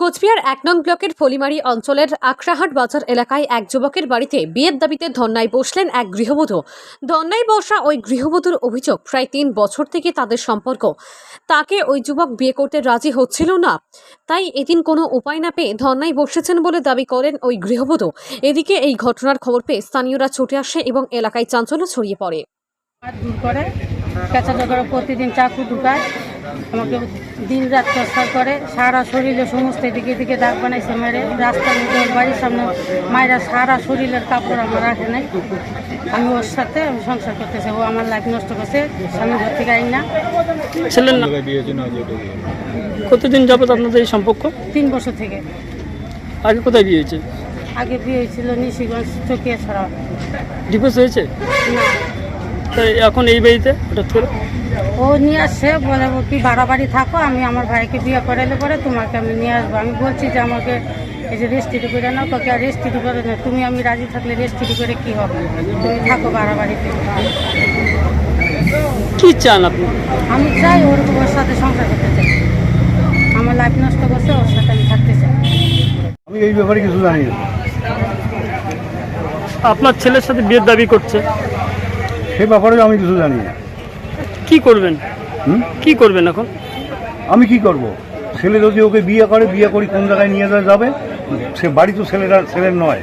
কোচবিহার এক নং ব্লকের ফলিমারি অঞ্চলের আকরাহাট বাজার এলাকায় এক যুবকের বাড়িতে বিয়ের দাবিতে ধর্নায় বসলেন এক গৃহবধূ। ধর্নায় বসা ওই গৃহবধূর অভিযোগ প্রায় তিন বছর থেকে তাদের সম্পর্ক। তাকে ওই যুবক বিয়ে করতে রাজি হচ্ছিল না। তাই এদিন কোনো উপায় না পেয়ে ধর্নায় বসেছেন বলে দাবি করেন ওই গৃহবধূ। এদিকে এই ঘটনার খবর পেয়ে স্থানীয়রা ছুটে আসে এবং এলাকায় চাঞ্চল্য ছড়িয়ে পড়ে। প্রতিদিন চাকু ঢুকায়। আমাকে দিন রাত টর্চার করে সারা শরীরে সমস্ত দিকে দিকে দাগ বানাইছে মেরে রাস্তার মধ্যে বাড়ির সামনে মায়েরা সারা শরীরের কাপড় আমার রাখে নাই। আমি ওর সাথে আমি সংসার করতেছি ও আমার লাইফ নষ্ট করছে স্বামী ঘর থেকে আই না। এটা বিয়ে। কতদিন যাবত আপনাদের এই সম্পর্ক? তিন বছর থেকে। আগে কোথায় বিয়ে হয়েছে? আগে বিয়ে হয়েছিল নিশিগঞ্জ চকিয়া ছাড়া। ডিভোর্স হয়েছে? না। তাই এখন এই বাড়িতে হঠাৎ করে? ও নিয়ে আসছে বলে কি বাড়াবাড়ি থাকো আমি আমার ভাইকে বিয়ে করাইলে পরে তোমাকে আমি নিয়ে আসব। আমি বলছি যে আমাকে এই যে রেস্টিটি করে নাও তোকে আর রেস্টিটি করে না তুমি আমি রাজি থাকলে রেস্টিটি করে কি হবে? তুমি থাকো বাড়াবাড়িতে কি চান আপনি? আমি চাই ওর ওর সাথে সংসার করতে চাই। আমার লাইফ নষ্ট করছে ওর সাথে আমি থাকতে চাই। আমি এই ব্যাপারে কিছু জানি না। আপনার ছেলের সাথে বিয়ের দাবি করছে? সে ব্যাপারে আমি কিছু জানি না। কি করবেন? হুম? কি করবেন এখন? আমি কি করব? ছেলে যদি ওকে বিয়ে করে বিয়ে করি কোন জায়গায় নিয়ে যাওয়া যাবে? সে বাড়ি তো ছেলেরা ছেলের নয়।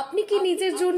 আপনি কি নিজের জন্য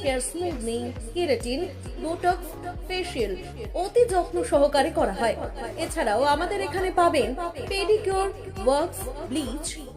hair smoothening keratin botox facial অতি যত্ন সহকারে করা হয়। এছাড়াও আমাদের এখানে পাবেন pedicure wax bleach